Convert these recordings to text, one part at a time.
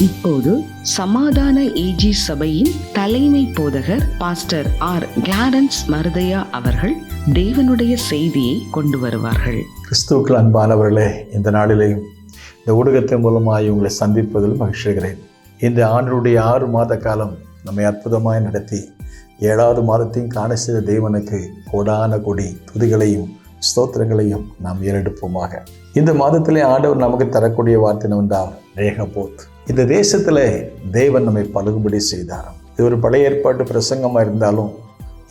இப்போது சமாதான ஏஜி சபையின் தலைமை போதகர் பாஸ்டர் ஆர். கிளாரன்ஸ் மருதையா அவர்கள் தேவனுடைய செய்தியை கொண்டு வருவார்கள். கிறிஸ்துக்கள் அன்பானவர்களே இந்த நாளிலேயும் இந்த ஊடகத்தின் மூலமாக உங்களை சந்திப்பதில் மகிழ்ச்சிகிறேன் இந்த ஆண்டுடைய ஆறு மாத காலம் நம்மை அற்புதமாய் நடத்தி ஏழாவது மாதத்தையும் காண செய்த தேவனுக்கு கோடான கொடி துதிகளையும் ஸ்தோத்திரங்களையும் நாம் ஏறெடுப்போமாக. இந்த மாதத்திலே ஆண்டவர் நமக்கு தரக்கூடிய வார்த்தை என்னவென்றால் ரேகபோத். இந்த தேசத்தில் தேவன் நம்மை பழகுபடி செய்தார். இது ஒரு பழைய ஏற்பாட்டு பிரசங்கமாக இருந்தாலும்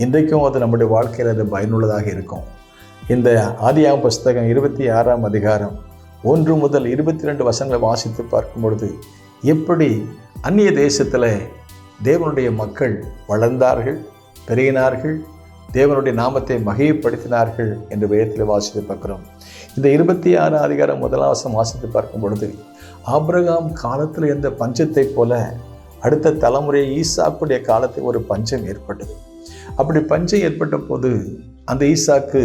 இன்றைக்கும் அது நம்முடைய வாழ்க்கையில் அது பயனுள்ளதாக இருக்கும். இந்த ஆதியாம் புஸ்தகம் இருபத்தி ஆறாம் அதிகாரம் ஒன்று முதல் இருபத்தி ரெண்டு வசங்களை வாசித்து பார்க்கும் பொழுது எப்படி அந்நிய தேசத்தில் தேவனுடைய மக்கள் வளர்ந்தார்கள் பெருகினார்கள் தேவனுடைய நாமத்தை மகிமைப்படுத்தினார்கள் என்று வேதத்தில் வாசித்து பார்க்கிறோம். இந்த இருபத்தி ஆறு அதிகாரம் முதலாவசம் வாசித்து பார்க்கும் பொழுது ஆபிரகாம் காலத்தில் இருந்த பஞ்சத்தை போல அடுத்த தலைமுறை ஈசாக்குடைய காலத்தில் ஒரு பஞ்சம் ஏற்பட்டது. அப்படி பஞ்சம் ஏற்பட்ட போது அந்த ஈசாக்கு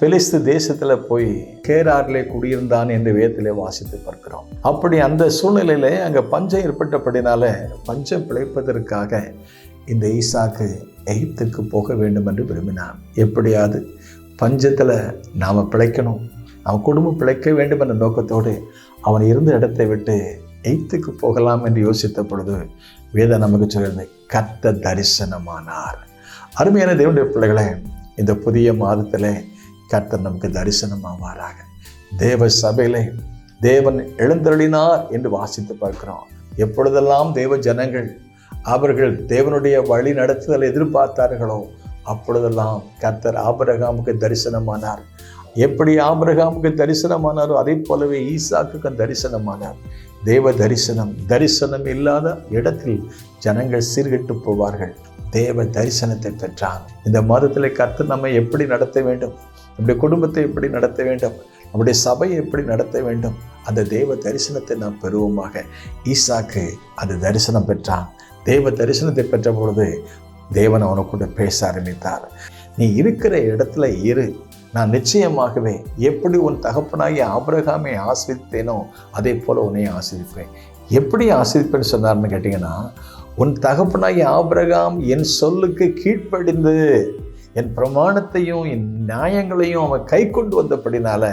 பெலிஸ்து தேசத்தில் போய் கேராரிலே குடியிருந்தான் என்று வேதத்திலே வாசித்து பார்க்கிறோம். அப்படி அந்த சூழ்நிலையில் அங்கே பஞ்சம் ஏற்பட்டபடினால பஞ்சம் பிழைப்பதற்காக இந்த ஈசாக்கு எகிப்துக்கு போக வேண்டும் என்று விரும்பினான். எப்படியாவது பஞ்சத்தில் நாம் பிழைக்கணும். அவன் குடும்பம் பிழைக்க வேண்டும் என்ற நோக்கத்தோடு அவன் இருந்த இடத்தை விட்டு எய்த்துக்கு போகலாம் என்று யோசித்த பொழுது வேதம் நமக்கு சொல்லியிருந்த கத்த தரிசனமானார். அருமையான தேவனுடைய பிள்ளைகளே இந்த புதிய மாதத்தில் கர்த்தர் நமக்கு தரிசனமாவாராக. தேவ சபையிலே தேவன் எழுந்தருளினார் என்று வாசித்து பார்க்கிறோம். எப்பொழுதெல்லாம் தேவ ஜனங்கள் அவர்கள் தேவனுடைய வழி நடத்துதல் எதிர்பார்த்தார்களோ அப்பொழுதெல்லாம் கர்த்தர் ஆபரகாமுக்கு தரிசனமானார். எப்படி ஆபிரகாமுக்கு தரிசனமானாரோ அதே போலவே ஈசாக்குக்கு தரிசனமானார். தேவ தரிசனம் தரிசனம் இல்லாத இடத்தில் ஜனங்கள் சீர்கிட்டு போவார்கள். தேவ தரிசனத்தை பெற்றான் இந்த மாதத்தில் கர்த்தர் நம்மை எப்படி நடத்த வேண்டும்? நம்முடைய குடும்பத்தை எப்படி நடத்த வேண்டும்? நம்முடைய சபையை எப்படி நடத்த வேண்டும்? அந்த தேவ தரிசனத்தை நாம் பெறுவோமாக. ஈசாக்கு அந்த தரிசனம் பெற்றான். தேவ தரிசனத்தை பெற்ற பொழுது தேவன் அவனை கூட பேச ஆரம்பித்தார். நீ இருக்கிற இடத்துல இரு. நான் நிச்சயமாகவே எப்படி உன் தகப்பனாகி ஆபிரகாமை ஆசிரித்தேனோ அதே போல் உன்னை ஆசிரிப்பேன். எப்படி ஆசிரிப்பேன்னு சொன்னார்னு கேட்டிங்கன்னா உன் தகப்பனாகி ஆபிரகாம் என் சொல்லுக்கு கீழ்ப்படிந்து என் பிரமாணத்தையும் என் நியாயங்களையும் அவன் கை கொண்டு வந்தபடினால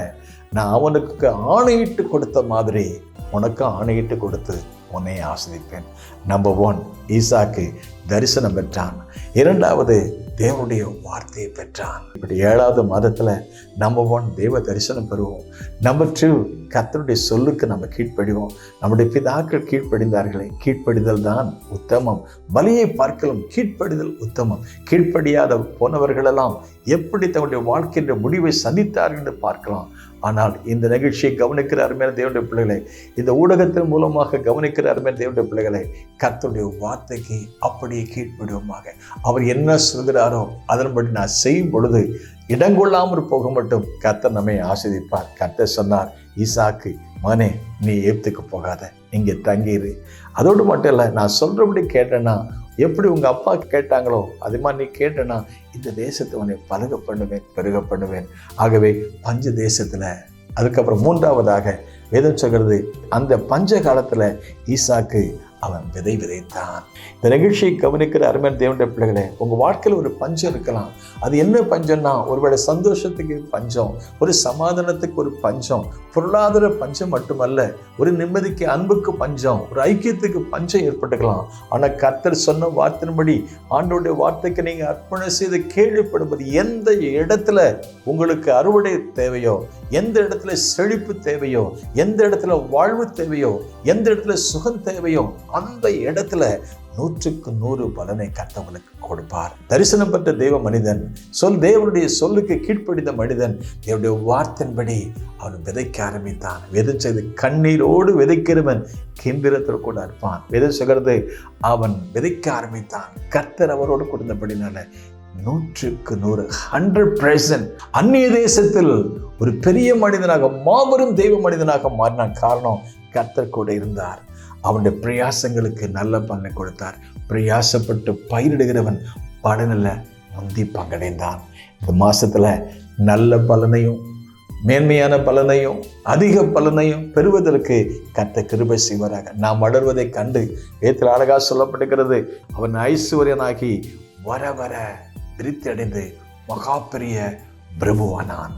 நான் அவனுக்கு ஆணையிட்டு கொடுத்த மாதிரி உனக்கு ஆணையிட்டு கொடுத்து உன்னை ஆசிரிப்பேன். நம்பர் ஒன் ஈசாக்கு தரிசனம் பெற்றான். இரண்டாவது தேவனுடைய வார்த்தையை பெற்றான். இப்படி ஏழாவது மாதத்தில் நம்ம ஒன் தேவ தரிசனம் பெறுவோம். நம்பர் டூ கத்தருடைய சொல்லுக்கு நம்ம கீழ்ப்படிவோம். நம்முடைய பிதாக்கள் கீழ்ப்படிந்தார்களே கீழ்ப்படிதல் தான் உத்தமம். பலியை பார்க்கலும் கீழ்ப்படிதல் உத்தமம். கீழ்ப்படியாத போனவர்களெல்லாம் எப்படி தன்னுடைய வாழ்க்கையின் முடிவை சந்தித்தார்கள் என்று பார்க்கலாம். ஆனால் இந்த நிகழ்ச்சியை கவனிக்கிற அருமையான தேவனுடைய பிள்ளைகளை இந்த ஊடகத்தின் மூலமாக கவனிக்கிற அருமையான தேவனுடைய பிள்ளைகளை கர்த்தருடைய வார்த்தைக்கு அப்படியே கீழ்ப்படுவோமாக. அவர் என்ன சொல்கிறாரோ அதன்படி நான் செய்யும் பொழுது இடங்கொள்ளாமல் போக மட்டும் கர்த்தர் நம்மை ஆசிரிப்பார் கர்த்தர் சொன்னார் ஈசாக்கு மகனே நீ ஏத்துக்கு போகாத இங்கே தங்கிடு அதோடு மட்டும் இல்லை நான் சொல்கிறபடி கேட்டேன்னா எப்படி உங்கள் அப்பா கேட்டாங்களோ அது மாதிரி நீ கேட்டேன்னா இந்த தேசத்தை உன்னை பழக பண்ணுவேன் பெருக பண்ணுவேன் ஆகவே பஞ்ச தேசத்தில் அதுக்கப்புறம் மூன்றாவதாக வேதம் சொல்கிறது அந்த பஞ்ச காலத்தில் ஈசாக்கு அவன் விதை விதைத்தான். இந்த நிகழ்ச்சியை கவனிக்கிற அருமையான தேவனுடைய பிள்ளைகளே உங்கள் வாழ்க்கையில் ஒரு பஞ்சம் இருக்கலாம். அது என்ன பஞ்சம்னா ஒருவேளை சந்தோஷத்துக்கு பஞ்சம் ஒரு சமாதானத்துக்கு ஒரு பஞ்சம் பொருளாதார பஞ்சம் மட்டுமல்ல ஒரு நிம்மதிக்கு அன்புக்கு பஞ்சம் ஒரு ஐக்கியத்துக்கு பஞ்சம் ஏற்பட்டுக்கலாம். ஆனால் கர்த்தர் சொன்ன வார்த்தையின்படி ஆண்டோடைய வார்த்தைக்கு நீங்கள் அர்ப்பணம் செய்து கேள்விப்படும்போது எந்த இடத்துல உங்களுக்கு அறுவடை தேவையோ எந்த இடத்துல செழிப்பு தேவையோ எந்த இடத்துல வாழ்வு தேவையோ எந்த இடத்துல சுகம் தேவையோ அந்த இடத்துல நூற்றுக்கு நூறு பலனை கர்த்தவனுக்கு கொடுப்பார். தரிசனம் பெற்ற தெய்வ மனிதன் சொல் தேவனுடைய சொல்லுக்கு கீழ்ப்படிந்த மனிதன் தேவனுடைய வார்த்தையின்படி அவன் விதைக்க ஆரம்பித்தான். விதைச்சது கண்ணீரோடு விதைக்கிறவன் கிம்பிரத்தில் கூட இருப்பான். விதை சொல்கிறது அவன் விதைக்க ஆரம்பித்தான். கர்த்தர் அவரோடு கொடுத்தபடினால நூற்றுக்கு நூறு ஹண்ட்ரட் பர்சன்ட் அந்நிய தேசத்தில் ஒரு பெரிய மனிதனாக மாபெரும் தெய்வ மனிதனாக மாறினான். காரணம் கர்த்தர் கூட இருந்தார். அவனுடைய பிரயாசங்களுக்கு நல்ல பலனை கொடுத்தார். பிரயாசப்பட்டு பயிரிடுகிறவன் பலனில் முந்தி பங்கடைந்தான். இந்த மாசத்துல நல்ல பலனையும் மேன்மையான பலனையும் அதிக பலனையும் பெறுவதற்கு கத்த கிருபை செய்வராக. நாம் வளர்வதை கண்டு வேத்தில் அழகாக சொல்லப்படுகிறது அவன் ஐஸ்வர்யனாகி வர வர விருத்தி அடைந்து மகா பெரிய பிரபுவானான்.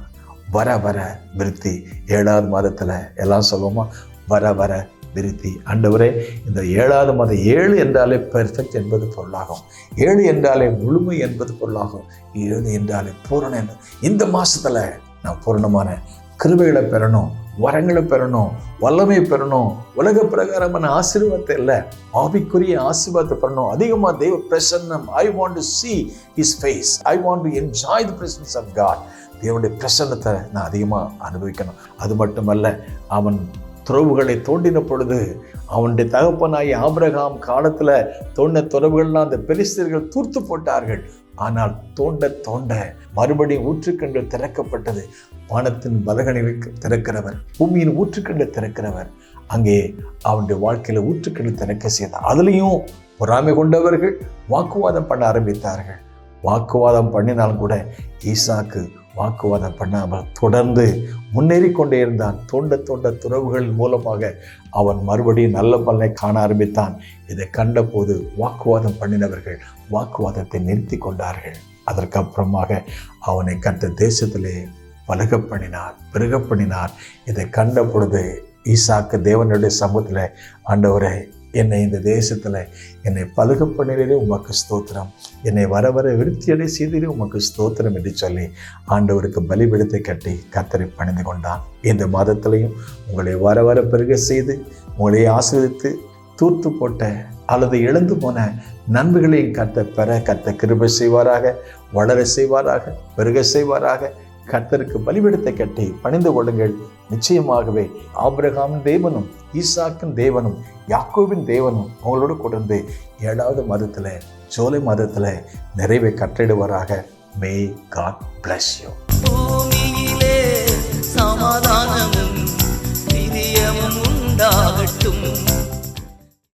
வர வர விருத்தி. ஏழாவது மாதத்துல எல்லாம் சொல்லுவோமா? வர வர விருத்தி ஆண்டவரே இந்த ஏழாவது மாதம் ஏழு என்றாலே பெர்ஃபெக்ட் என்பது பொருளாகும் ஏழு என்றாலே முழுமை என்பது பொருளாகும் ஏழு என்றாலே பூரணம் என்று இந்த மாதத்தில் நான் பூரணமான கிருபைகளை பெறணும் வரங்களை பெறணும் வல்லமை பெறணும் உலக பிரகாரமான ஆசீர்வாதத்தை இல்லை ஆவிக்குரிய ஆசீர்வாதத்தை பெறணும். அதிகமாக தெய்வ பிரசன்னம் I want to see his face I want to enjoy the presence of God தேவனுடைய பிரசன்னத்தை நான் அதிகமாக அனுபவிக்கணும். அது மட்டுமல்ல அவன் துறவுகளை தோண்டின பொழுது அவனுடைய தகப்பனாய் ஆபிரகாம் காலத்தில் தோண்ட துறவுகள்லாம் அந்த பெரிசர்கள் தூர்த்து போட்டார்கள். ஆனால் தோண்ட தோண்ட மறுபடியும் ஊற்றுக்கண்கள் திறக்கப்பட்டது. வானத்தின் பலகனை திறக்கிறவர் பூமியின் ஊற்றுக்கண்கள் திறக்கிறவர். அங்கே அவனுடைய வாழ்க்கையில் ஊற்றுக்கண்கள் திறக்க செய்தார் அதுலேயும் பொறாமை கொண்டவர்கள் வாக்குவாதம் பண்ண ஆரம்பித்தார்கள். வாக்குவாதம் பண்ணினாலும் கூட ஈசாக்கு வாக்குவாதம் பண்ணாமல் தொடர்ந்து முன்னேறி கொண்டே இருந்தான். தோண்ட தோண்ட துறவுகள் மூலமாக அவன் மறுபடியும் நல்ல பலனை காண ஆரம்பித்தான். இதை கண்டபோது வாக்குவாதம் பண்ணினவர்கள் வாக்குவாதத்தை நிறுத்தி கொண்டார்கள். அதற்கப்புறமாக அவனை கற்ற தேசத்திலே பலக பண்ணினார் பெருக பண்ணினார் இதை கண்ட பொழுது ஈசாக்கு தேவனுடைய சமூகத்தில் ஆண்டவரை என்னை இந்த தேசத்தில் என்னை பழுகு பண்ணிலே உமக்கு ஸ்தோத்திரம். என்னை வர வர விருத்தியடை செய்திலே உமக்கு ஸ்தோத்திரம் என்று சொல்லி ஆண்டவருக்கு பலிபீடத்தை கட்டி கத்தரை பணிந்து கொண்டான் இந்த மாதத்திலையும் உங்களை வர வர பெருக செய்து உங்களை ஆசிரியத்து தூர்த்து போட்ட அல்லது எழுந்து போன நன்மைகளையும் கத்த பெற கத்த கிருபை செய்வாராக வளர செய்வாராக பெருக செய்வாராக கர்த்தருக்கு பலிபீடத்தை கட்டி பணிந்து கொள்ளுங்கள். நிச்சயமாகவே ஆபிரகாம் தேவனும் ஈசாக்கின் தேவனும் யாக்கோவின் தேவனும் உங்களோடு கொடுந்து ஏழாவது மாதத்தில் ஜூலை மாதத்தில் நிறைவை கற்றிடுவராக. மே காட் பிளஸ் யூ சமாதானமும் உண்டாகட்டும்.